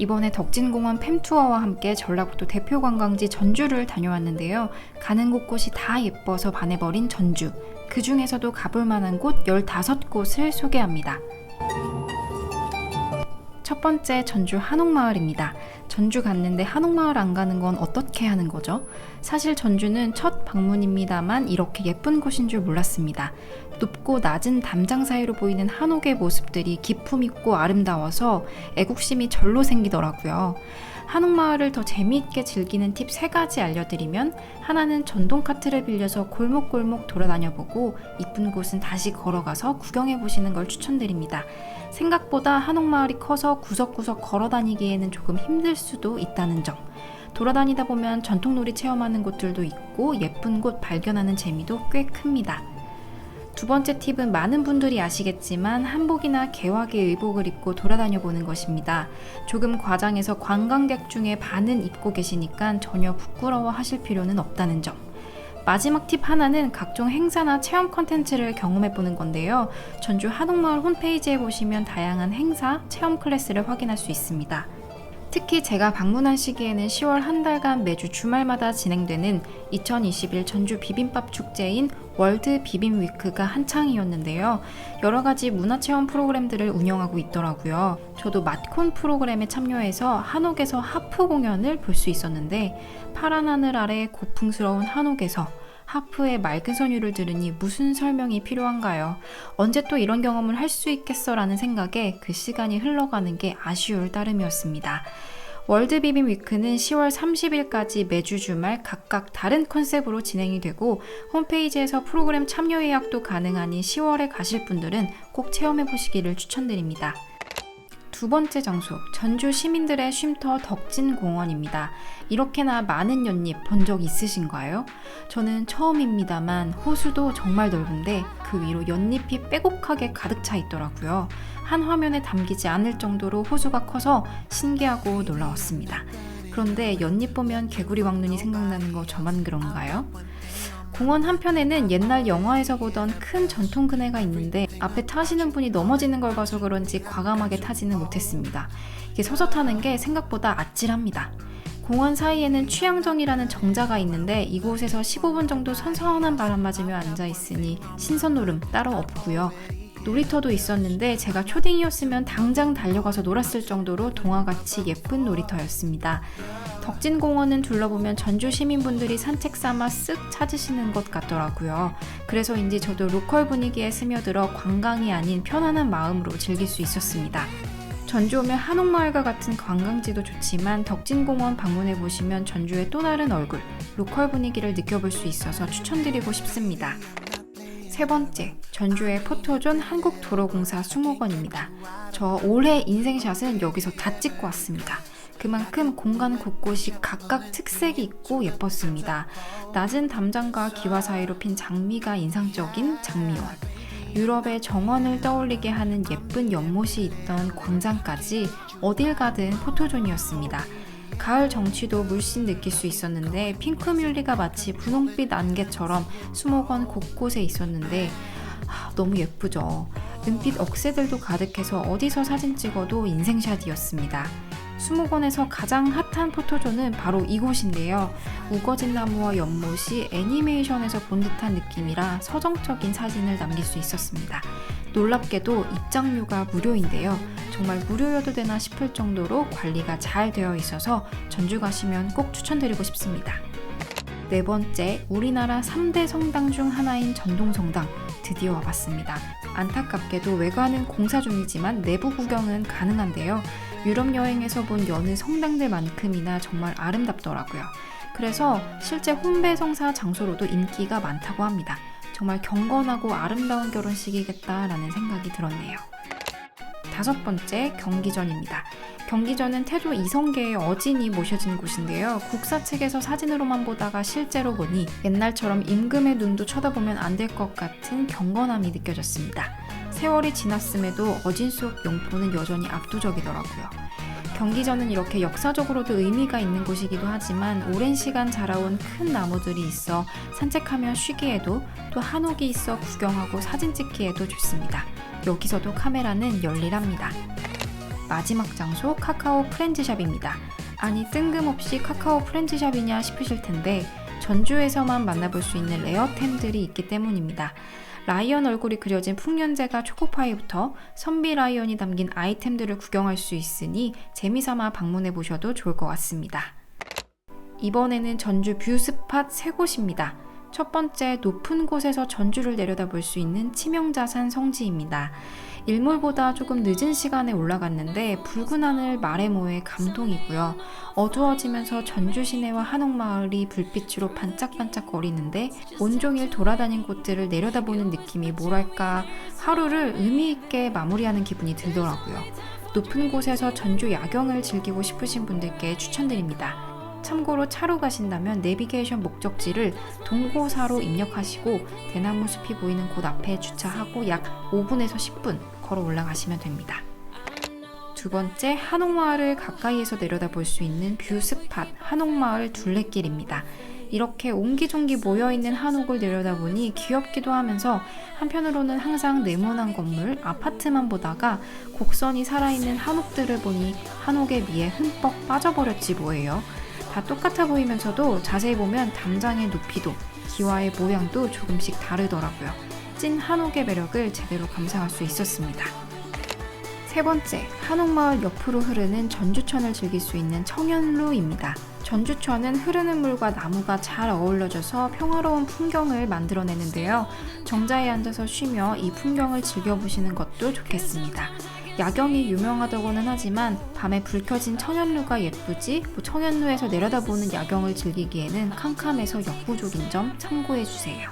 이번에 덕진공원 팸투어와 함께 전라북도 대표 관광지 전주를 다녀왔는데요. 가는 곳곳이 다 예뻐서 반해버린 전주. 그 중에서도 가볼 만한 곳 15곳을 소개합니다. 첫 번째 전주 한옥마을입니다. 전주 갔는데 한옥마을 안 가는 건 어떻게 하는 거죠? 사실 전주는 첫 방문입니다만 이렇게 예쁜 곳인 줄 몰랐습니다. 높고 낮은 담장 사이로 보이는 한옥의 모습들이 기품 있고 아름다워서 애국심이 절로 생기더라고요. 한옥마을을 더 재미있게 즐기는 팁세 가지 알려드리면 하나는 전동 카트를 빌려서 골목골목 돌아다녀 보고 이쁜 곳은 다시 걸어가서 구경해 보시는 걸 추천드립니다. 생각보다 한옥마을이 커서 구석구석 걸어 다니기에는 조금 힘들 수도 있다는 점. 돌아다니다 보면 전통놀이 체험하는 곳들도 있고 예쁜 곳 발견하는 재미도 꽤 큽니다. 두 번째 팁은 많은 분들이 아시겠지만 한복이나 개화기 의복을 입고 돌아다녀 보는 것입니다. 조금 과장해서 관광객 중에 반은 입고 계시니까 전혀 부끄러워 하실 필요는 없다는 점. 마지막 팁 하나는 각종 행사나 체험 컨텐츠를 경험해 보는 건데요. 전주 한옥마을 홈페이지에 보시면 다양한 행사, 체험 클래스를 확인할 수 있습니다. 특히 제가 방문한 시기에는 10월 한 달간 매주 주말마다 진행되는 2021 전주 비빔밥 축제인 월드 비빔 위크가 한창이었는데요. 여러 가지 문화체험 프로그램들을 운영하고 있더라고요. 저도 맛콘 프로그램에 참여해서 한옥에서 하프 공연을 볼 수 있었는데 파란 하늘 아래 고풍스러운 한옥에서 하프의 맑은 선율을 들으니 무슨 설명이 필요한가요? 언제 또 이런 경험을 할 수 있겠어라는 생각에 그 시간이 흘러가는 게 아쉬울 따름이었습니다. 월드 비빔 위크는 10월 30일까지 매주 주말 각각 다른 컨셉으로 진행이 되고 홈페이지에서 프로그램 참여 예약도 가능하니 10월에 가실 분들은 꼭 체험해 보시기를 추천드립니다. 두 번째 장소, 전주 시민들의 쉼터 덕진공원입니다. 이렇게나 많은 연잎 본 적 있으신가요? 저는 처음입니다만 호수도 정말 넓은데 그 위로 연잎이 빼곡하게 가득 차 있더라고요. 한 화면에 담기지 않을 정도로 호수가 커서 신기하고 놀라웠습니다. 그런데 연잎 보면 개구리 왕눈이 생각나는 거 저만 그런가요? 공원 한편에는 옛날 영화에서 보던 큰 전통 그네가 있는데 앞에 타시는 분이 넘어지는 걸 봐서 그런지 과감하게 타지는 못했습니다. 이게 서서 타는 게 생각보다 아찔합니다. 공원 사이에는 취향정이라는 정자가 있는데 이곳에서 15분 정도 선선한 바람 맞으며 앉아 있으니 신선 노름 따로 없고요. 놀이터도 있었는데 제가 초딩이었으면 당장 달려가서 놀았을 정도로 동화같이 예쁜 놀이터였습니다. 덕진공원은 둘러보면 전주 시민분들이 산책 삼아 쓱 찾으시는 것 같더라고요. 그래서인지 저도 로컬 분위기에 스며들어 관광이 아닌 편안한 마음으로 즐길 수 있었습니다. 전주 오면 한옥마을과 같은 관광지도 좋지만 덕진공원 방문해 보시면 전주의 또 다른 얼굴, 로컬 분위기를 느껴볼 수 있어서 추천드리고 싶습니다. 세 번째, 전주의 포토존 한국도로공사 수목원입니다. 저 올해 인생샷은 여기서 다 찍고 왔습니다. 그만큼 공간 곳곳이 각각 특색이 있고 예뻤습니다. 낮은 담장과 기와 사이로 핀 장미가 인상적인 장미원. 유럽의 정원을 떠올리게 하는 예쁜 연못이 있던 광장까지 어딜 가든 포토존이었습니다. 가을 정취도 물씬 느낄 수 있었는데 핑크뮬리가 마치 분홍빛 안개처럼 수목원 곳곳에 있었는데 아, 너무 예쁘죠. 은빛 억새들도 가득해서 어디서 사진 찍어도 인생샷이었습니다. 수목원에서 가장 핫한 포토존은 바로 이곳인데요. 우거진 나무와 연못이 애니메이션에서 본 듯한 느낌이라 서정적인 사진을 남길 수 있었습니다. 놀랍게도 입장료가 무료인데요. 정말 무료여도 되나 싶을 정도로 관리가 잘 되어 있어서 전주 가시면 꼭 추천드리고 싶습니다. 네 번째, 우리나라 3대 성당 중 하나인 전동성당 드디어 와봤습니다. 안타깝게도 외관은 공사 중이지만 내부 구경은 가능한데요. 유럽 여행에서 본 여느 성당들만큼이나 정말 아름답더라고요. 그래서 실제 혼배 성사 장소로도 인기가 많다고 합니다. 정말 경건하고 아름다운 결혼식이겠다라는 생각이 들었네요. 다섯 번째 경기전입니다. 경기전은 태조 이성계의 어진이 모셔진 곳인데요. 국사 책에서 사진으로만 보다가 실제로 보니 옛날처럼 임금의 눈도 쳐다보면 안 될 것 같은 경건함이 느껴졌습니다. 세월이 지났음에도 어진 속 용포는 여전히 압도적이더라고요. 경기전은 이렇게 역사적으로도 의미가 있는 곳이기도 하지만 오랜 시간 자라온 큰 나무들이 있어 산책하며 쉬기에도 또 한옥이 있어 구경하고 사진 찍기에도 좋습니다. 여기서도 카메라는 열일합니다. 마지막 장소 카카오 프렌즈샵입니다. 아니 뜬금없이 카카오 프렌즈샵이냐 싶으실 텐데 전주에서만 만나볼 수 있는 레어템들이 있기 때문입니다. 라이언 얼굴이 그려진 풍년제가 초코파이부터 선비 라이언이 담긴 아이템들을 구경할 수 있으니 재미삼아 방문해 보셔도 좋을 것 같습니다. 이번에는 전주 뷰 스팟 세 곳입니다. 첫 번째 높은 곳에서 전주를 내려다볼 수 있는 치명자산 성지입니다. 일몰보다 조금 늦은 시간에 올라갔는데 붉은 하늘 마레모의 감동이고요. 어두워지면서 전주 시내와 한옥마을이 불빛으로 반짝반짝 거리는데 온종일 돌아다닌 곳들을 내려다보는 느낌이 뭐랄까 하루를 의미 있게 마무리하는 기분이 들더라고요. 높은 곳에서 전주 야경을 즐기고 싶으신 분들께 추천드립니다. 참고로 차로 가신다면 내비게이션 목적지를 동고사로 입력하시고 대나무 숲이 보이는 곳 앞에 주차하고 약 5분에서 10분 걸어 올라가시면 됩니다. 두 번째, 한옥마을을 가까이에서 내려다볼 수 있는 뷰 스팟 한옥마을 둘레길입니다. 이렇게 옹기종기 모여있는 한옥을 내려다보니 귀엽기도 하면서 한편으로는 항상 네모난 건물, 아파트만 보다가 곡선이 살아있는 한옥들을 보니 한옥에 미에 흠뻑 빠져버렸지 뭐예요. 다 똑같아 보이면서도 자세히 보면 담장의 높이도 기와의 모양도 조금씩 다르더라고요. 찐 한옥의 매력을 제대로 감상할 수 있었습니다. 세 번째, 한옥마을 옆으로 흐르는 전주천을 즐길 수 있는 청연루입니다. 전주천은 흐르는 물과 나무가 잘 어울려져서 평화로운 풍경을 만들어내는데요. 정자에 앉아서 쉬며 이 풍경을 즐겨보시는 것도 좋겠습니다. 야경이 유명하다고는 하지만 밤에 불 켜진 청연루가 예쁘지 뭐 청연루에서 내려다보는 야경을 즐기기에는 캄캄해서 역부족인 점 참고해 주세요.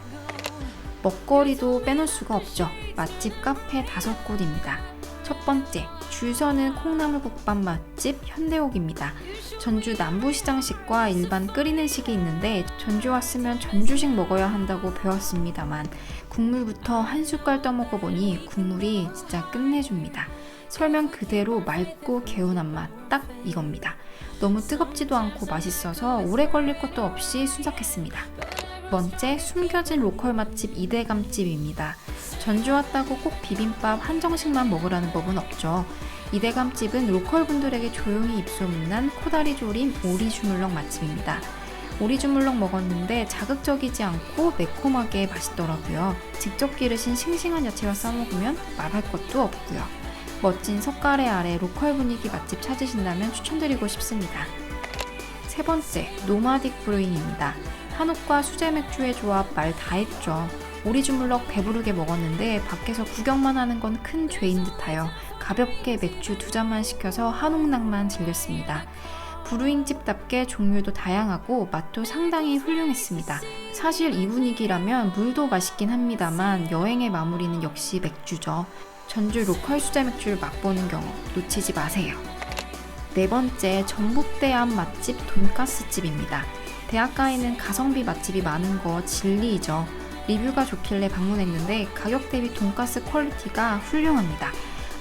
먹거리도 빼놓을 수가 없죠. 맛집 카페 다섯 곳입니다. 첫 번째, 줄 서는 콩나물국밥 맛집 현대옥입니다. 전주 남부시장식과 일반 끓이는 식이 있는데 전주 왔으면 전주식 먹어야 한다고 배웠습니다만 국물부터 한 숟갈 떠먹어 보니 국물이 진짜 끝내줍니다. 설명 그대로 맑고 개운한 맛 딱 이겁니다. 너무 뜨겁지도 않고 맛있어서 오래 걸릴 것도 없이 순삭했습니다. 두 번째, 숨겨진 로컬 맛집 이대감집입니다. 전주 왔다고 꼭 비빔밥 한정식만 먹으라는 법은 없죠. 이대감집은 로컬 분들에게 조용히 입소문난 코다리 조림 오리 주물럭 맛집입니다. 오리 주물럭 먹었는데 자극적이지 않고 매콤하게 맛있더라고요. 직접 기르신 싱싱한 야채와 싸먹으면 말할 것도 없고요. 멋진 석가래 아래 로컬 분위기 맛집 찾으신다면 추천드리고 싶습니다. 세 번째, 노마딕 브루잉입니다. 한옥과 수제 맥주의 조합 말 다 했죠. 오리 주물럭 배부르게 먹었는데 밖에서 구경만 하는 건 큰 죄인 듯하여 가볍게 맥주 두 잔만 시켜서 한옥낭만 즐겼습니다. 브루잉집답게 종류도 다양하고 맛도 상당히 훌륭했습니다. 사실 이 분위기라면 물도 맛있긴 합니다만 여행의 마무리는 역시 맥주죠. 전주 로컬 수제 맥주를 맛보는 경우 놓치지 마세요. 네 번째, 전북대 앞 맛집 돈가스집입니다. 대학가에는 가성비 맛집이 많은 거 진리이죠. 리뷰가 좋길래 방문했는데 가격 대비 돈가스 퀄리티가 훌륭합니다.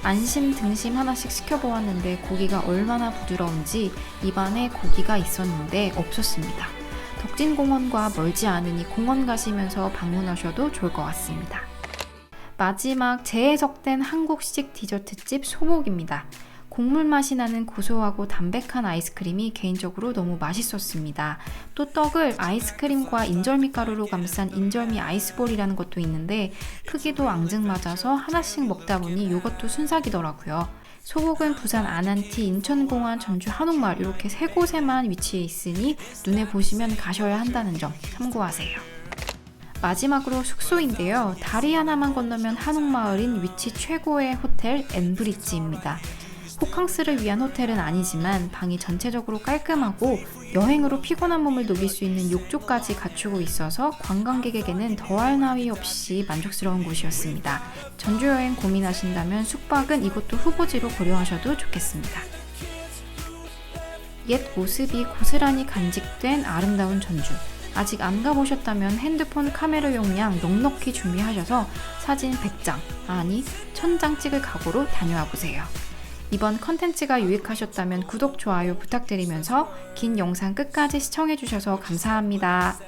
안심 등심 하나씩 시켜보았는데 고기가 얼마나 부드러운지 입안에 고기가 있었는데 없었습니다. 덕진공원과 멀지 않으니 공원 가시면서 방문하셔도 좋을 것 같습니다. 마지막 재해석된 한국식 디저트집 소목입니다. 곡물 맛이 나는 고소하고 담백한 아이스크림이 개인적으로 너무 맛있었습니다. 또 떡을 아이스크림과 인절미 가루로 감싼 인절미 아이스볼이라는 것도 있는데 크기도 앙증맞아서 하나씩 먹다 보니 이것도 순삭이더라고요. 소곡은 부산 아난티, 인천공항, 전주 한옥마을 이렇게 세 곳에만 위치해 있으니 눈에 보시면 가셔야 한다는 점 참고하세요. 마지막으로 숙소인데요. 다리 하나만 건너면 한옥마을인 위치 최고의 호텔 엠브리지입니다. 호캉스를 위한 호텔은 아니지만 방이 전체적으로 깔끔하고 여행으로 피곤한 몸을 녹일 수 있는 욕조까지 갖추고 있어서 관광객에게는 더할 나위 없이 만족스러운 곳이었습니다. 전주 여행 고민하신다면 숙박은 이곳도 후보지로 고려하셔도 좋겠습니다. 옛 모습이 고스란히 간직된 아름다운 전주. 아직 안 가보셨다면 핸드폰 카메라 용량 넉넉히 준비하셔서 사진 100장, 아니 1000장 찍을 각오로 다녀와 보세요. 이번 컨텐츠가 유익하셨다면 구독, 좋아요 부탁드리면서 긴 영상 끝까지 시청해주셔서 감사합니다.